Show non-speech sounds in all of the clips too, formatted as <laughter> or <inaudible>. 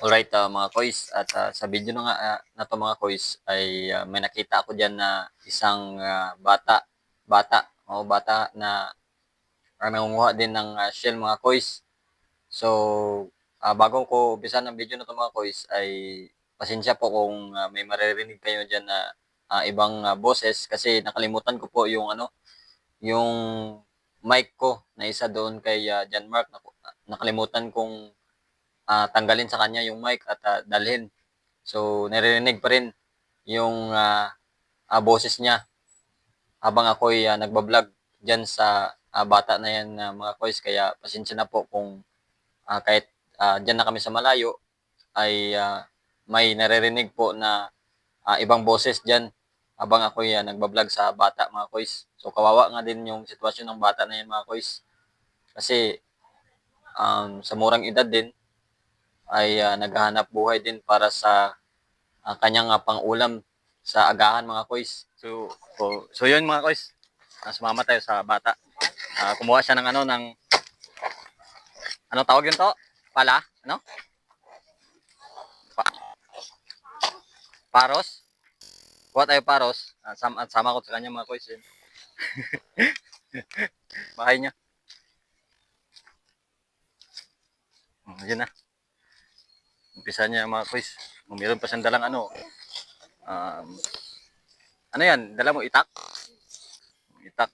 Alright, ah, mga kois at ah, sa video na nga ah, na to mga kois ay ah, may nakita ako diyan na isang ah, bata, bata, o bata na ah, nangunguha din ng ah, shell mga kois. So, ah, bago ko umpisa ng video na to mga kois ay pasensya po kung ah, may maririnig kayo diyan na ah, ibang ah, boses kasi nakalimutan ko po yung ano, yung mic ko na isa doon kay ah, John Mark. Naku- Nakalimutan kong ah, tanggalin sa kanya yung mic at ah, dalhin. So, naririnig pa rin yung ah, ah, boses niya habang ako'y ah, nagbablog dyan sa ah, bata na yan na mga kois. Kaya pasensya na po kung ah, kahit ah, dyan na kami sa malayo ay ah, may naririnig po na ah, ibang boses dyan habang ako'y ah, nagbablog sa bata mga kois. So, kawawa nga din yung sitwasyon ng bata na yan mga kois. Kasi um, sa murang edad din, ay ah, naghahanap buhay din para sa ah, kanyang ah, pang-ulam sa agahan mga kois. So, so, so yun mga kois. Uh, sumama tayo sa bata. Ah, kumuha siya ng ano ng ano tawag yun to? Pala? Ano? Pa paros? Kuha tayo paros. Ah, sama, sama ko sa kanya mga kois. Yun. <laughs> Bahay niya. Hmm, Yun na umpisa niya mga quiz. Meron pa siyang dalang ano. Um, ano yan? Dala mo itak? Itak.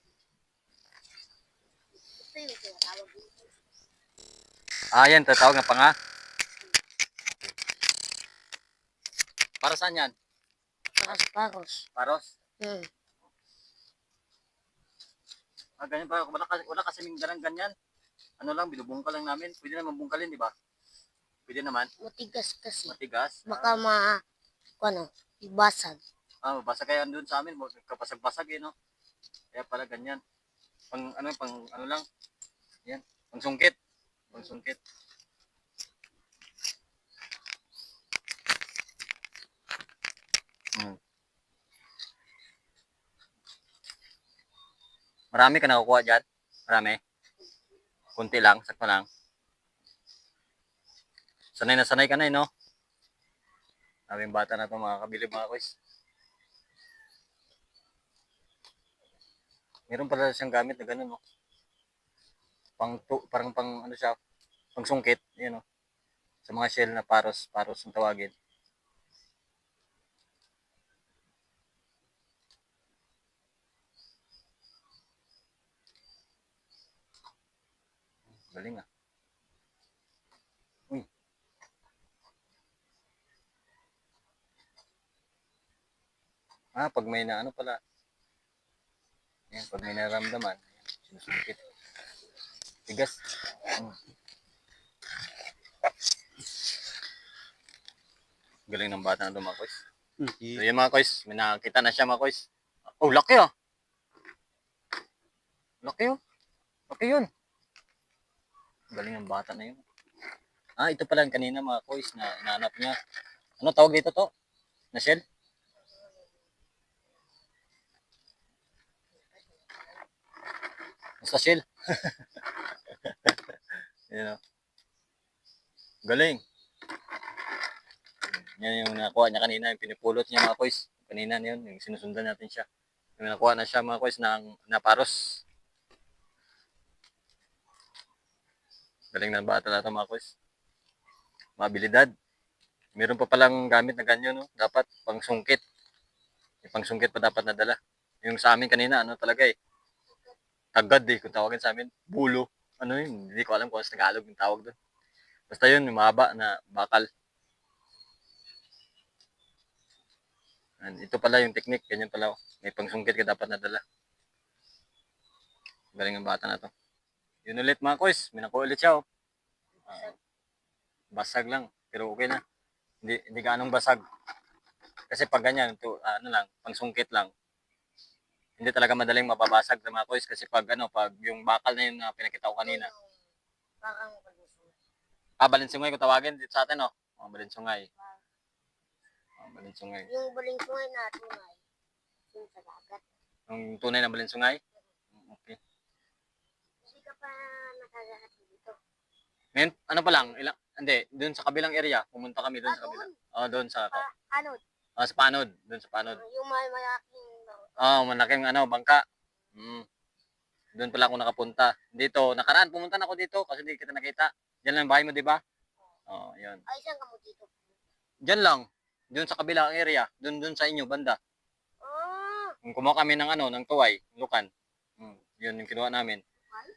Ah, yan. Tatawag na panga. Para saan yan? Paros, paros. Paros? Hmm. Ah, ganyan ba? Wala, kasi, wala kasi dalang ganyan. Ano lang, binubungkal lang namin. Pwede naman bungkalin, di ba? Pwede naman. Matigas kasi. Matigas. Baka ma... Ano? Ibasag. Ah, basa kaya andun sa amin, kapasag-basag eh, no? Kaya pala ganyan. Pang, ano, pang, ano lang, yan, pang sungkit. Pang sungkit. Hmm. Marami ka nakukuha dyan? Marami? Kunti lang, sakto lang. Sanay na sanay ka na eh, no? Aming bata na to mga kabilib mga kuys. Meron pala siyang gamit na ganun, no? Pang, tu- parang pang, ano siya, pang sungkit, yun, no? Sa mga shell na paros, paros ang tawagin. Galing, ah. Ah, pag may na ano pala. Yan, pag may naramdaman, sinusungkit. Tigas. Hmm. Galing ng bata na ito mga koys. So yan mga koys, may nakakita na siya mga koys. Oh, laki ah. Laki oh. Laki yun. Galing ng bata na yun. Ah, ito pala yung kanina mga koys na inaanap niya. Ano tawag dito to? Na shell? Basta shell. <laughs> Yan o. Galing. Yan yung nakuha niya kanina, yung pinipulot niya mga koys. Kanina na yun, yung sinusundan natin siya. Yung nakuha na siya mga koys ng naparos. Galing ng bata na ito mga koys. Mabilidad. Meron pa palang gamit na ganyan, no? Dapat pang sungkit. Yung pang sungkit pa dapat nadala. Yung sa amin kanina, ano talaga eh. Tagad eh, kung tawagin sa amin. Bulo. Ano yun? Hindi ko alam kung sa Tagalog yung tawag doon. Basta yun, mahaba na bakal. And ito pala yung technique. Ganyan pala. oh. May pangsungkit ka dapat nadala. Galing ang bata na to. Yun ulit mga koys. May nakuha ulit siya oh. Ah, basag lang. Pero okay na. Hindi, hindi ganong basag. Kasi pag ganyan, to, ano lang, pangsungkit lang. Hindi talaga madaling mababasag sa mga koys kasi pag ano, pag yung bakal na yun na pinakita ko kanina. Parang. Ah, balinsungay ko tawagin dito sa atin, oh. Oh, balinsungay. Oh, balinsungay. Yung balingsungan na tunay. Yung sa dagat. Yung tunay na balinsungay? Okay. Hindi ka pa nakagahat dito. Ngayon, ano pa lang, ilang, hindi, doon sa kabilang area, pumunta kami doon Ah, sa kabila. doon. Oh, doon sa, Pa, ano? ah, sa Panod, doon sa Panod. Yung may malaking Oh, malaking ano, bangka. Mm. Doon pala ako nakapunta. Dito, nakaraan, pumunta na ako dito kasi hindi kita nakita. Diyan lang ang bahay mo, di ba? Oh, yun. Ay, saan ka mo dito? Diyan lang. Doon sa kabilang area. Doon, doon sa inyo, banda. Ah, Yung Kumuha kami ng ano, ng tuway, lukan. Mm. Yun yung kinuha namin. Tuway?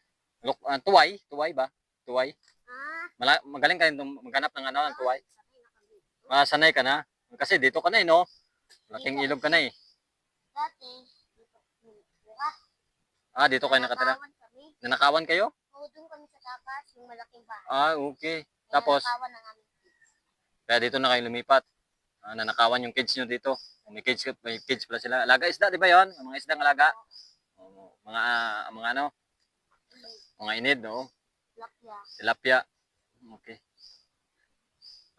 Luk, ah, tuway? Tuway ba? Tuway? ah. Mala, magaling ka rin maghanap ng ano, ng tuway. Sakay na kami. Masanay ka na. Kasi dito ka na eh, no? Laking ilog ka na eh. Dati, dito, bukas. Ah, dito kayo nakatira. Nanakawan kami. Nanakawan kayo? Oo, doon kami sa tapas, yung malaking bahay. Ah, okay. Tapos, nanakawan ng aming kids. Kaya dito na kayo lumipat. Ah, nanakawan yung kids nyo dito. May kids, may kids pala sila. Alaga isda, di ba yon? Mga isda ng alaga. Oo. mga, ah, mga ano, mga inid, no? Lakya. Tilapia. Okay.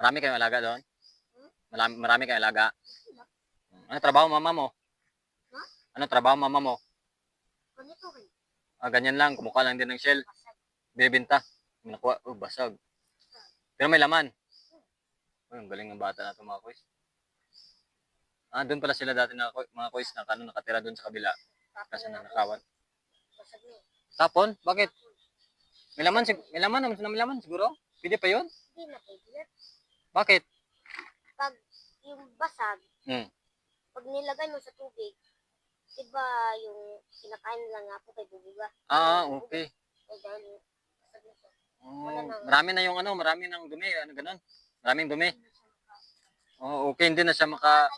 Marami kayong alaga doon? Marami, marami kayong alaga? Ano trabaho mama mo? Ano trabaho mama mo? Ganito rin. Ah, ganyan lang, kumuha lang din ng shell. May nakuha, oh, basag. Pero may laman. Oh, ang galing ng bata na ito mga kois. Ah, doon pala sila dati na mga kois na kano nakatira doon sa kabila kasi nanakawan. Eh. Tapon, bakit? May laman, may laman, naman sila may laman siguro. Pwede pa yun? Hindi na pwede. Bakit? Pag yung basag, Hmm. pag nilagay mo sa tubig, iba yung kinakain lang nga po kay bubuga. Ah, okay. Ay dahil na. Oh, marami na yung ano, marami ng dumi, ano ganun. Maraming dumi. Oh, okay, hindi na siya maka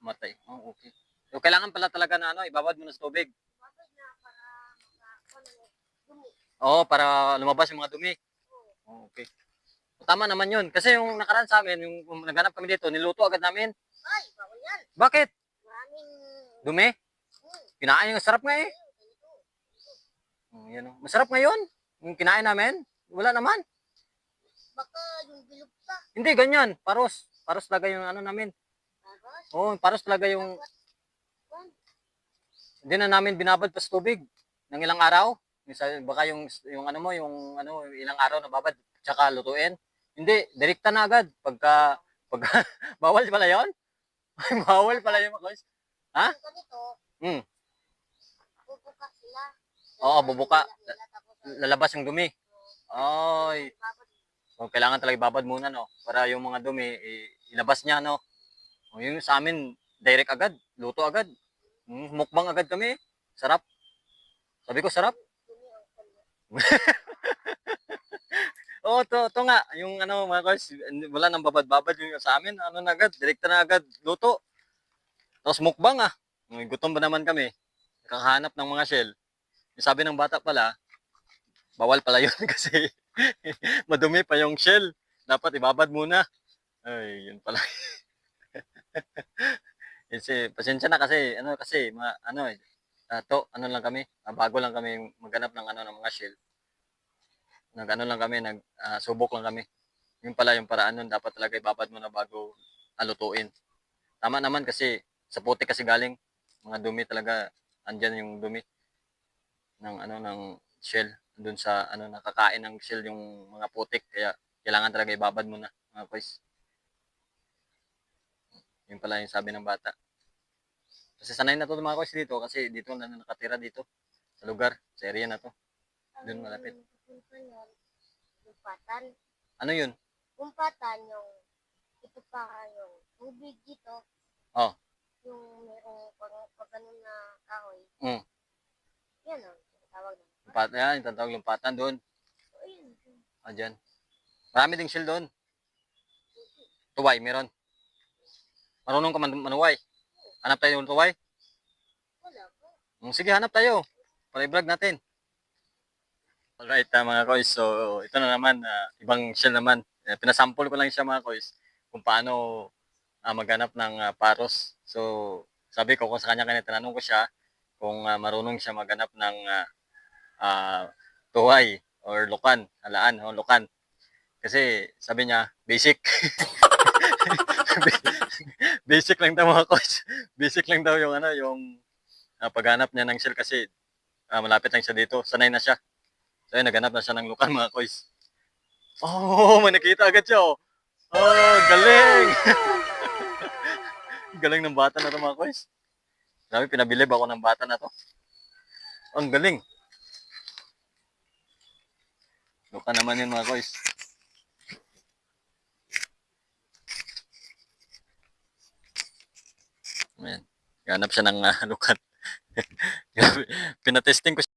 matay. Oh, okay. So, kailangan pala talaga na ano, ibabad mo na sa tubig. Babad na para maka, ano, dumi. Oo, para lumabas yung mga dumi. Oh, okay. Tama naman yun. Kasi yung nakaraan sa amin, yung naghanap kami dito, niluto agad namin. Ay, bawal yan. Bakit? Maraming, Dumi? Kinain yung sarap nga eh. Oh, yan oh. Masarap ngayon. Yung kinain namin, wala naman. Baka yung bilog pa. Hindi, ganyan. Paros. Paros talaga yung ano namin. Tapos, Oo, paros talaga yung, hindi na namin binabad pa sa tubig. Ng ilang araw. Baka yung, yung ano mo, yung ano, yung ilang araw na babad, tsaka lutuin. Hindi, direkta na agad. Pagka, pagka, <laughs> bawal pala yun? <laughs> bawal pala yung mga Ha? Hmm. Oo, bubuka. Lalabas yung dumi. Ay. So, kailangan talaga ibabad muna, no? Para yung mga dumi, ilabas niya, no? O, yung sa amin, direct agad. Luto agad. Mm, mukbang agad kami. Sarap. Sabi ko, sarap. <laughs> Oo, to, to nga. Yung ano, mga guys, wala nang babad-babad yung sa amin. Ano na agad, direkta na agad. Luto. Tapos mukbang, ah. Mm, Gutom ba naman kami? Kakahanap ng mga shell. Yung sabi ng bata pala, bawal pala yun <laughs> kasi madumi pa yung shell. Dapat ibabad muna. Ay, yun pala. <laughs> kasi, pasensya na kasi, ano kasi, mga, ano eh, ah, to, ano lang kami, ah, bago lang kami maghanap ng ano ng mga shell. Nag ano lang kami, nag ah, subok lang kami. Yung pala yung paraan nun, dapat talaga ibabad mo na bago alutuin. Tama naman kasi sa putik kasi galing, mga dumi talaga, andyan yung dumi ng ano ng shell doon sa ano nakakain ng shell yung mga putik kaya kailangan talaga ibabad mo na mga boys. Yun pala yung sabi ng bata. Kasi sanay na to mga boys dito kasi dito na nakatira dito sa lugar, sa area na to. Doon malapit. Gumpatan. Ano yun? Gumpatan yung, ito pa yung tubig dito. Oh. Yung merong pag, pag ganun na kahoy. Mm. Yan ang tawag na. Lumpatan, yan, yung tatawag lumpatan doon. Ah, dyan. Marami ding shell doon. Tuway, meron. Marunong ka man manuway. Hanap tayo ng tuway. Wala po. Mm, Sige, hanap tayo. Para i-vlog natin. Alright, ah, mga koys. So, ito na naman. ah, ibang shell naman. Eh, pinasample ko lang siya mga koys kung paano ah, maghanap ng ah, paros. So, sabi ko kung sa kanya kanya tinanong ko siya kung ah, marunong siya maghanap ng ah, ah, tuway or lukan, halaan o lukan. Kasi sabi niya, basic. <laughs> basic lang daw mga coach. Basic lang daw yung ano, yung ah, paghanap niya ng shell kasi ah, malapit lang siya dito. Sanay na siya. So ayun, naghanap na siya ng lukan mga coach. Oh, may nakita agad siya oh. Oh, galing! <laughs> galing ng bata na to mga kois. Grabe, pinabilib ako ng bata na to. Ang galing. Luka naman yun mga kois. Ayan. Ganap siya ng ah, <laughs> lukat. Pinatesting ko siya.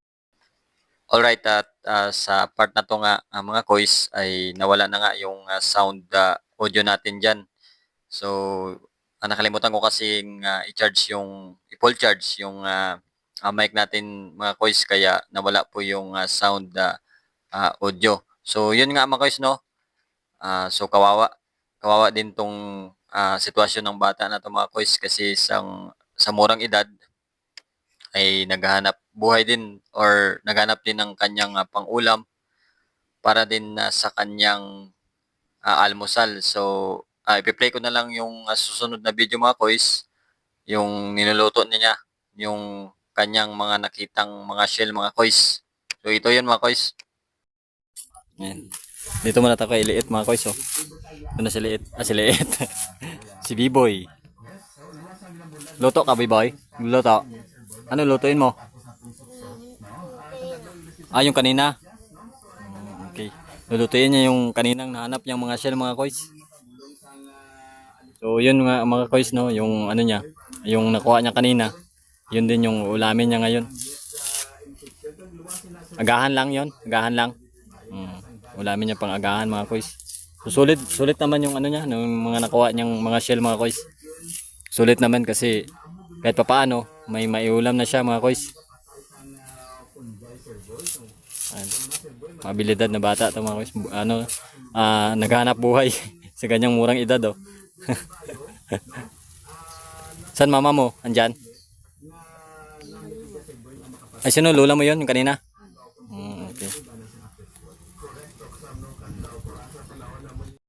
Alright, at ah, sa part na to nga, ah, mga kois, ay nawala na nga yung ah, sound ah, audio natin dyan. So, ah, nakalimutan ko kasing ah, i-charge yung, i-full charge yung ah, ah, mic natin mga kois, kaya nawala po yung ah, sound ah, ah, audio. So, yun nga mga kois, no? Ah, so, kawawa. Kawawa din tong ah, sitwasyon ng bata na to mga kois kasi isang, sa murang edad ay naghahanap buhay din or naghanap din ng kanyang ah, pang-ulam para din na sa kanyang ah, almusal. So, uh, ipi-play ko na lang yung ah, susunod na video mga kois, yung niluluto niya, yung kanyang mga nakitang mga shell mga kois. So, ito yun mga kois. Ayan. Dito muna tayo kay Liit mga kois. Oh. Na si Liit. Ah, si Liit. <laughs> si B-Boy. Luto ka, B-Boy? Luto. Ano lutuin mo? Ah, yung kanina? Mm, Okay. Lulutuin niya yung kaninang nahanap niyang mga shell mga kois. So, yun nga mga kois, no? Yung ano niya, yung nakuha niya kanina. Yun din yung ulamin niya ngayon. Agahan lang yon Agahan lang. Ulamin niya pang agahan mga kois. So, sulit, sulit naman yung ano niya, yung mga nakuha niyang mga shell mga kois. Sulit naman kasi kahit papaano, may maiulam na siya mga kois. Ayan. Mabilidad na bata ito mga kois. Ano, ah naghanap buhay <laughs> sa ganyang murang edad oh. <laughs> San mama mo? Andyan? Ay sino lula mo yon yung kanina? no cantaba.